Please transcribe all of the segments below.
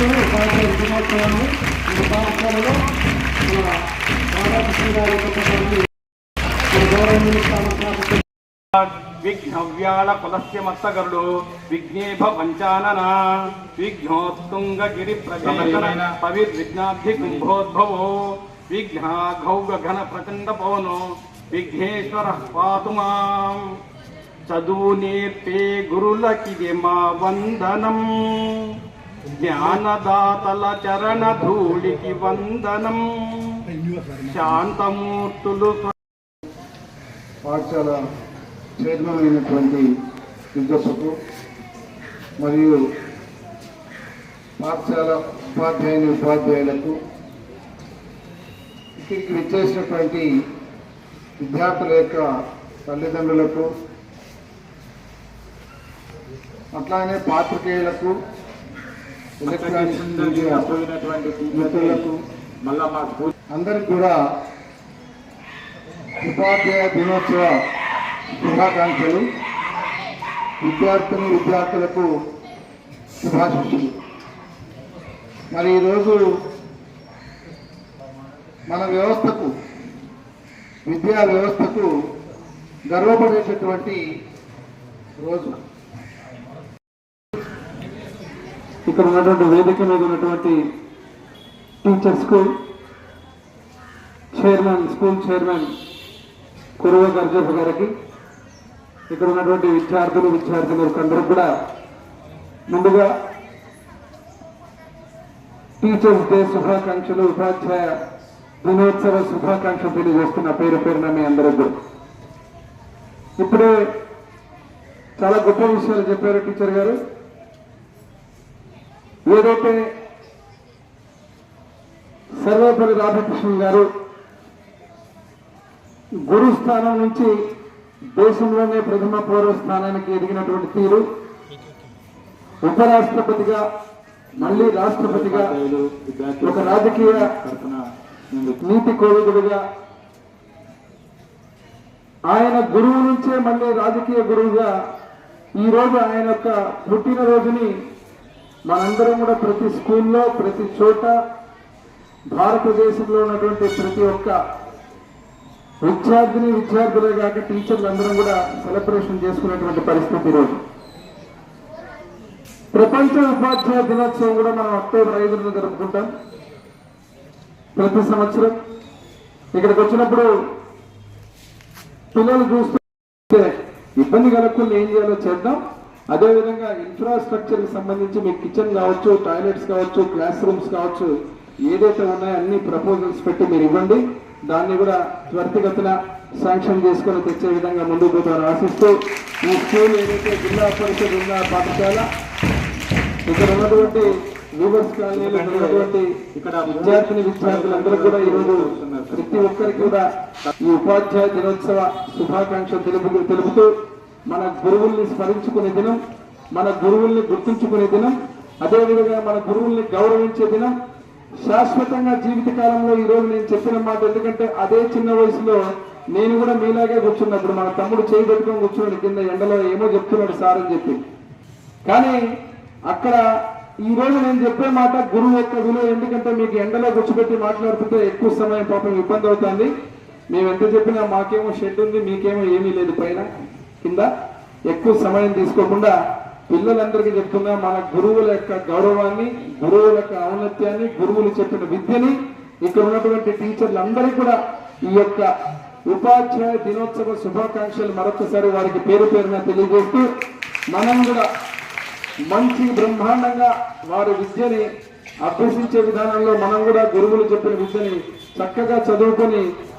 దినోత్సవాన్ని ఈ పాఠశాలలో మన రాధాకృష్ణ గారి విఘ్నవ్యాళ కులస్య మత్తగరుడు విఘ్నేభ పంచానన. విఘ్నోత్తుంగ గిరి ప్రజేతన పవిర్విఘ్నాభి కుంభోద్భవో విఘ్నాఘౌగ ఘన ప్రచండ పవనో విఘ్నేశ్వర పాతు మాం. చదువు నేర్పే గురులకిది మా వందనం. జ్ఞానదాతల చరణ ధూళికి వందనం. శాంతమూర్తులు పాఠశాల చైర్మన్ అయినటువంటి విద్యకు మరియు పాఠశాల ఉపాధ్యాయుని ఉపాధ్యాయులకు ఇక్కడికి విచ్చేసినటువంటి విద్యార్థుల యొక్క తల్లిదండ్రులకు అట్లానే పాత్రికేయులకు మిత్రులకు అందరికి కూడా ఉపాధ్యాయ దినోత్సవ శుభాకాంక్షలు. విద్యార్థిని విద్యార్థులకు శుభాశిష్యులు మరి ఈరోజు మన వ్యవస్థకు విద్యా వ్యవస్థకు గర్వపడేటటువంటి రోజు. ఇక్కడ ఉన్నటువంటి వేదిక మీద ఉన్నటువంటి టీచర్స్కు చైర్మన్ స్కూల్ చైర్మన్ కురువ గర్జఫ్ గారికి ఇక్కడ ఉన్నటువంటి విద్యార్థులు విద్యార్థినులకు అందరూ కూడా ముందుగా టీచర్స్ డే శుభాకాంక్షలు ఉపాధ్యాయ దినోత్సవ శుభాకాంక్షలు తెలియజేస్తున్న పేరు పేరున మీ అందరూ ఇప్పుడే చాలా గొప్ప విషయాలు చెప్పారు టీచర్ గారు. ఏదైతే సర్వేపల్లి రాధాకృష్ణన్ గారు గురు స్థానం నుంచి దేశంలోనే ప్రథమ పౌర స్థానానికి ఎదిగినటువంటి తీరు ఉపరాష్ట్రపతిగా మళ్ళీ రాష్ట్రపతిగా ఒక రాజకీయ నీతి కోవిదుడుగా ఆయన గురువు నుంచే మళ్ళీ రాజకీయ గురువుగా ఈ రోజు ఆయన యొక్క పుట్టినరోజుని మనందరం కూడా ప్రతి స్కూల్లో ప్రతి చోట భారతదేశంలో ఉన్నటువంటి ప్రతి ఒక్క విద్యార్థిని విద్యార్థులే కాక టీచర్లు అందరం కూడా సెలబ్రేషన్ చేసుకునేటువంటి పరిస్థితి ఈరోజు. ప్రపంచ ఉపాధ్యాయ దినోత్సవం కూడా మనం అక్టోబర్ ఐదున జరుపుకుంటాం. ప్రతి సంవత్సరం ఇక్కడికి వచ్చినప్పుడు పిల్లలు చూస్తూ ఇబ్బంది కలగకుండా ఏం చేయాలో చేద్దాం. అదేవిధంగా ఇన్ఫ్రాస్ట్రక్చర్కి సంబంధించి మీకు కిచెన్ కావచ్చు టాయిలెట్స్ కావచ్చు క్లాస్ రూమ్స్ కావచ్చు ఏదైతే ఉన్నాయో అన్ని ప్రపోజల్స్ పెట్టి మీరు ఇవ్వండి. దాన్ని కూడా త్వరితగతిన శాంక్షన్ చేసుకొని తెచ్చే విధంగా ముందుకు పోతారు ఆశిస్తూ ఈ స్కూల్ ఏదైతే జిల్లా పరిషత్ ఉన్న పాఠశాల ఇక్కడ ఉన్నటువంటి వీవర్స్ కాలనీలో ఉన్నటువంటి ఇక్కడ విద్యార్థిని విద్యార్థులందరూ కూడా ఈరోజు ప్రతి ఒక్కరికి కూడా ఈ ఉపాధ్యాయ దినోత్సవ శుభాకాంక్షలు తెలుపు తెలుపుతూ మన గురువుల్ని స్మరించుకునే దినం మన గురువుల్ని గుర్తుంచుకునే దినం అదేవిధంగా మన గురువుల్ని గౌరవించే దినం. శాశ్వతంగా జీవిత కాలంలో ఈ రోజు నేను చెప్పిన మాట ఎందుకంటే అదే చిన్న వయసులో నేను కూడా మీలాగే కూర్చున్నప్పుడు మన తమ్ముడు చేయి పెట్టుకొని కూర్చున్నాడు కింద ఎండలో ఏమో చెప్తున్నాడు సార్ అని చెప్పి. కానీ అక్కడ ఈ రోజు నేను చెప్పే మాట గురువు యొక్క విలువ ఎందుకంటే మీకు ఎండలో కూర్చోబెట్టి మాట్లాడుతుంటే ఎక్కువ సమయం పాపం ఇబ్బంది అవుతుంది. మేము ఎంత చెప్పినా మాకేమో షెడ్ ఉంది మీకేమో ఏమీ లేదు పైన. కింద ఎక్కువ సమయం తీసుకోకుండా పిల్లలందరికీ చెప్తున్నా మన గురువుల యొక్క గౌరవాన్ని గురువుల యొక్క ఔన్నత్యాన్ని గురువులు చెప్పిన విద్యని ఇక్కడ ఉన్నటువంటి టీచర్లందరికీ కూడా ఈ యొక్క ఉపాధ్యాయ దినోత్సవ శుభాకాంక్షలు మరొకసారి వారికి పేరు పేరున తెలియజేస్తూ మనం కూడా మంచి బ్రహ్మాండంగా వారి విద్యని అభ్యసించే విధానంలో మనం కూడా గురువులు చెప్పిన విద్యని చక్కగా చదువుకొని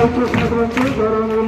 ছাত্রছাত্রীকে গরমে